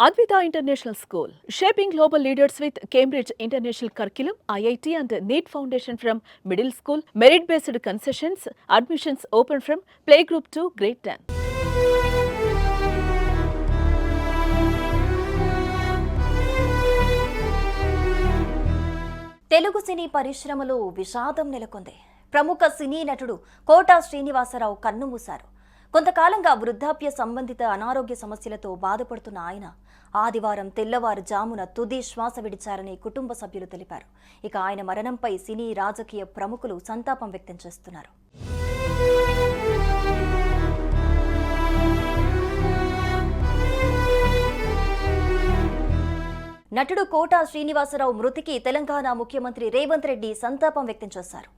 Advitha international school shaping global leaders with Cambridge international curriculum IIT and NEET foundation from middle school merit based concessions admissions open from play group to grade ten Telugu cine పరిశ్రమలో విషాదం నెలకొంది ప్రముఖ సినీ నటుడు quota Srinivasarao కన్నుమూశారు కొంతకాలంగా వృద్ధాప్య సంబంధిత అనారోగ్య సమస్యలతో బాధపడుతున్న ఆయన ఆదివారం తెల్లవారుజామున తుది శ్వాస విడిచారని కుటుంబ సభ్యులు తెలిపారు. ఇక ఆయన మరణంపై సినీ రాజకీయ ప్రముఖులు సంతాపం వ్యక్తం చేస్తున్నారు. నటుడు కోటా శ్రీనివాసరావు మృతికి తెలంగాణ ముఖ్యమంత్రి రేవంత్ రెడ్డి సంతాపం వ్యక్తం చేశారు.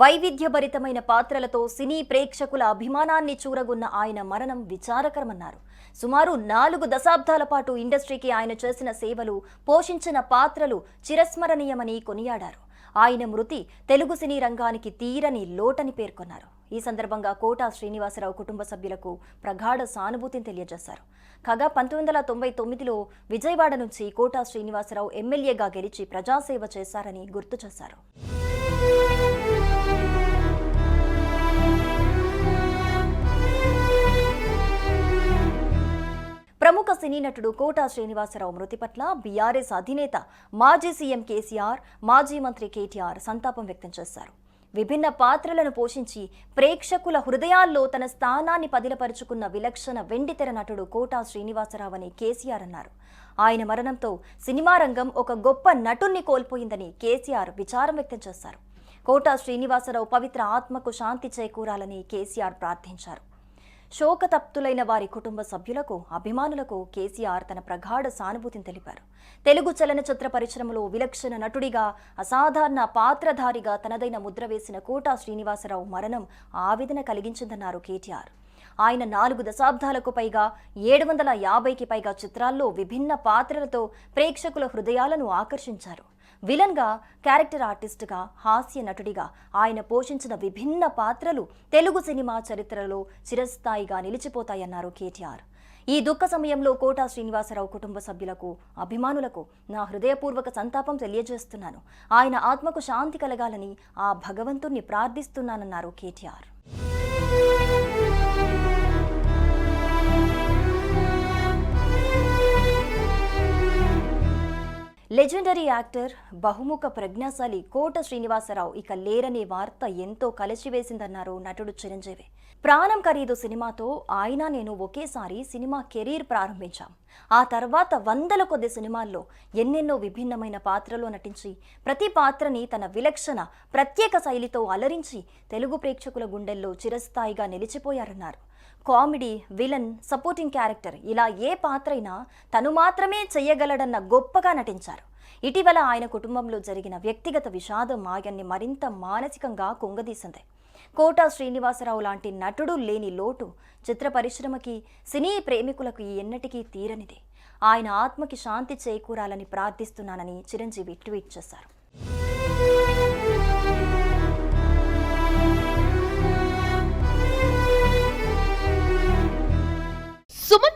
వైవిధ్యభరితమైన పాత్రలతో సినీ ప్రేక్షకుల అభిమానాన్ని చూరగున్న ఆయన మరణం విచారకరమన్నారు. సుమారు నాలుగు దశాబ్దాల పాటు ఇండస్ట్రీకి ఆయన చేసిన సేవలు పోషించిన పాత్రలు చిరస్మరణీయమని కొనియాడారు. ఆయన మృతి తెలుగు సినీ రంగానికి తీరని లోటని పేర్కొన్నారు. ఈ సందర్భంగా కోటా శ్రీనివాసరావు కుటుంబ సభ్యులకు ప్రగాఢ సానుభూతిని తెలియజేశారు. కాగా పంతొమ్మిది వందల తొంభై తొమ్మిదిలో విజయవాడ నుంచి కోటా శ్రీనివాసరావు ఎమ్మెల్యేగా గెలిచి ప్రజాసేవ చేశారని గుర్తు చేశారు. సినీ నటుడు కోటా శ్రీనివాసరావు మృతి పట్ల బీఆర్ఎస్ అధినేత మాజీ సీఎం కేసీఆర్ మాజీ మంత్రి కేటీఆర్ సంతాపం వ్యక్తం చేశారు. విభిన్న పాత్రలను పోషించి ప్రేక్షకుల హృదయాల్లో తన స్థానాన్ని పదిలపరుచుకున్న విలక్షణ వెండితెర నటుడు కోటా శ్రీనివాసరావు అని కేసీఆర్ అన్నారు. ఆయన మరణంతో సినిమా రంగం ఒక గొప్ప నటుణ్ణి కోల్పోయిందని కేసీఆర్ విచారం వ్యక్తం చేశారు. కోటా శ్రీనివాసరావు పవిత్ర ఆత్మకు శాంతి చేకూరాలని కేసీఆర్ ప్రార్థించారు. శోకతప్తులైన వారి కుటుంబ సభ్యులకు అభిమానులకు కేసీఆర్ తన ప్రగాఢ సానుభూతిని తెలిపారు. తెలుగు చలనచిత్ర పరిశ్రమలో విలక్షణ నటుడిగా అసాధారణ పాత్రధారిగా తనదైన ముద్ర వేసిన కోటా శ్రీనివాసరావు మరణం ఆవేదన కలిగించిందన్నారు కేటీఆర్. ఆయన నాలుగు దశాబ్దాలకు పైగా ఏడు వందల యాభైకి పైగా చిత్రాల్లో విభిన్న పాత్రలతో ప్రేక్షకుల హృదయాలను ఆకర్షించారు. విలన్గా క్యారెక్టర్ ఆర్టిస్ట్గా హాస్య నటుడిగా ఆయన పోషించిన విభిన్న పాత్రలు తెలుగు సినిమా చరిత్రలో చిరస్థాయిగా నిలిచిపోతాయన్నారు కేటీఆర్. ఈ దుఃఖ సమయంలో కోటా శ్రీనివాసరావు కుటుంబ సభ్యులకు అభిమానులకు నా హృదయపూర్వక సంతాపం తెలియజేస్తున్నాను. ఆయన ఆత్మకు శాంతి కలగాలని ఆ భగవంతుణ్ణి ప్రార్థిస్తున్నానన్నారు కేటీఆర్. లెజెండరీ యాక్టర్ బహుముఖ ప్రజ్ఞాశాలి కోట శ్రీనివాసరావు ఇక లేరనే వార్త ఎంతో కలిసివేసిందన్నారు నటుడు చిరంజీవి. ప్రాణం ఖరీదు సినిమాతో ఆయన నేను ఒకేసారి సినిమా కెరీర్ ప్రారంభించాం. ఆ తర్వాత వందల కొద్ది సినిమాల్లో ఎన్నెన్నో విభిన్నమైన పాత్రలో నటించి ప్రతి పాత్రని తన విలక్షణ ప్రత్యేక శైలితో అలరించి తెలుగు ప్రేక్షకుల గుండెల్లో చిరస్థాయిగా నిలిచిపోయారన్నారు. కామెడీ విలన్ సపోర్టింగ్ క్యారెక్టర్ ఇలా ఏ పాత్రైనా తను మాత్రమే చెయ్యగలడన్న గొప్పగా నటించారు. ఇటీవల ఆయన కుటుంబంలో జరిగిన వ్యక్తిగత విషాదం ఆయన్ని మరింత మానసికంగా కుంగదీసింది. కోటా శ్రీనివాసరావు లాంటి నటుడు లేని లోటు చిత్ర పరిశ్రమకి సినీ ప్రేమికులకు ఎన్నటికీ తీరనిది. ఆయన ఆత్మకి శాంతి చేకూరాలని ప్రార్థిస్తున్నానని చిరంజీవి ట్వీట్ చేశారు.